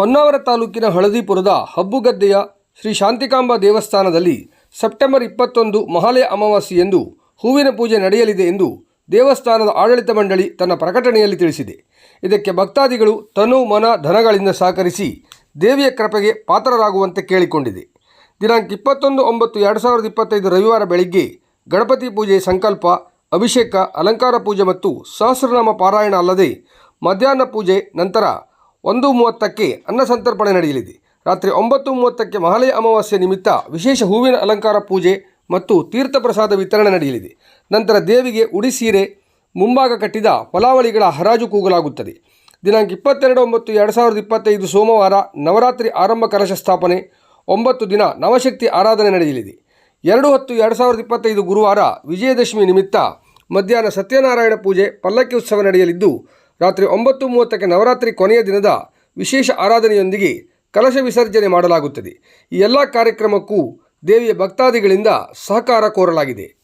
ಹೊನ್ನಾವರ ತಾಲೂಕಿನ ಹಳದಿಪುರದ ಹಬ್ಬುಗದ್ದೆಯ ಶ್ರೀ ಶಾಂತಿಕಾಂಬ ದೇವಸ್ಥಾನದಲ್ಲಿ ಸೆಪ್ಟೆಂಬರ್ ಇಪ್ಪತ್ತೊಂದು ಮಹಾಲಯ ಅಮಾವಾಸ್ಯೆಯಂದು ಹೂವಿನ ಪೂಜೆ ನಡೆಯಲಿದೆ ಎಂದು ದೇವಸ್ಥಾನದ ಆಡಳಿತ ಮಂಡಳಿ ತನ್ನ ಪ್ರಕಟಣೆಯಲ್ಲಿ ತಿಳಿಸಿದೆ. ಇದಕ್ಕೆ ಭಕ್ತಾದಿಗಳು ತನು ಮನ ಧನಗಳಿಂದ ಸಹಕರಿಸಿ ದೇವಿಯ ಕೃಪೆಗೆ ಪಾತ್ರರಾಗುವಂತೆ ಕೇಳಿಕೊಂಡಿದೆ. ದಿನಾಂಕ ಇಪ್ಪತ್ತೊಂದು ಒಂಬತ್ತು ಎರಡು ಸಾವಿರದ ಇಪ್ಪತ್ತೈದು ರವಿವಾರ ಬೆಳಿಗ್ಗೆ ಗಣಪತಿ ಪೂಜೆ ಸಂಕಲ್ಪ, ಅಭಿಷೇಕ, ಅಲಂಕಾರ ಪೂಜೆ ಮತ್ತು ಸಹಸ್ರನಾಮ ಪಾರಾಯಣ ಅಲ್ಲದೆ ಮಧ್ಯಾಹ್ನ ಪೂಜೆ, ನಂತರ ಒಂದು ಮೂವತ್ತಕ್ಕೆ ಅನ್ನ ಸಂತರ್ಪಣೆ ನಡೆಯಲಿದೆ. ರಾತ್ರಿ ಒಂಬತ್ತು ಮೂವತ್ತಕ್ಕೆ ಮಹಾಲಯ ಅಮಾವಾಸ್ಯೆ ನಿಮಿತ್ತ ವಿಶೇಷ ಹೂವಿನ ಅಲಂಕಾರ ಪೂಜೆ ಮತ್ತು ತೀರ್ಥ ಪ್ರಸಾದ ವಿತರಣೆ ನಡೆಯಲಿದೆ. ನಂತರ ದೇವಿಗೆ ಉಡಿ ಸೀರೆ ಮುಂಭಾಗ ಕಟ್ಟಿದ ಫಲಾವಳಿಗಳ ಹರಾಜು ಕೂಗಲಾಗುತ್ತದೆ. ದಿನಾಂಕ ಇಪ್ಪತ್ತೆರಡು ಒಂಬತ್ತು ಎರಡು ಸಾವಿರದ ಇಪ್ಪತ್ತೈದು ಸೋಮವಾರ ನವರಾತ್ರಿ ಆರಂಭ ಕಲಶ ಸ್ಥಾಪನೆ, ಒಂಬತ್ತು ದಿನ ನವಶಕ್ತಿ ಆರಾಧನೆ ನಡೆಯಲಿದೆ. ಎರಡು ಹತ್ತು ಎರಡು ಸಾವಿರದ ಇಪ್ಪತ್ತೈದು ಗುರುವಾರ ವಿಜಯದಶಮಿ ನಿಮಿತ್ತ ಮಧ್ಯಾಹ್ನ ಸತ್ಯನಾರಾಯಣ ಪೂಜೆ, ಪಲ್ಲಕ್ಕಿ ಉತ್ಸವ ನಡೆಯಲಿದ್ದು ರಾತ್ರಿ ಒಂಬತ್ತು ಮೂವತ್ತಕ್ಕೆ ನವರಾತ್ರಿ ಕೊನೆಯ ದಿನದ ವಿಶೇಷ ಆರಾಧನೆಯೊಂದಿಗೆ ಕಲಶ ವಿಸರ್ಜನೆ ಮಾಡಲಾಗುತ್ತದೆ. ಈ ಎಲ್ಲ ಕಾರ್ಯಕ್ರಮಕ್ಕೂ ದೇವಿಯ ಭಕ್ತಾದಿಗಳಿಂದ ಸಹಕಾರ ಕೋರಲಾಗಿದೆ.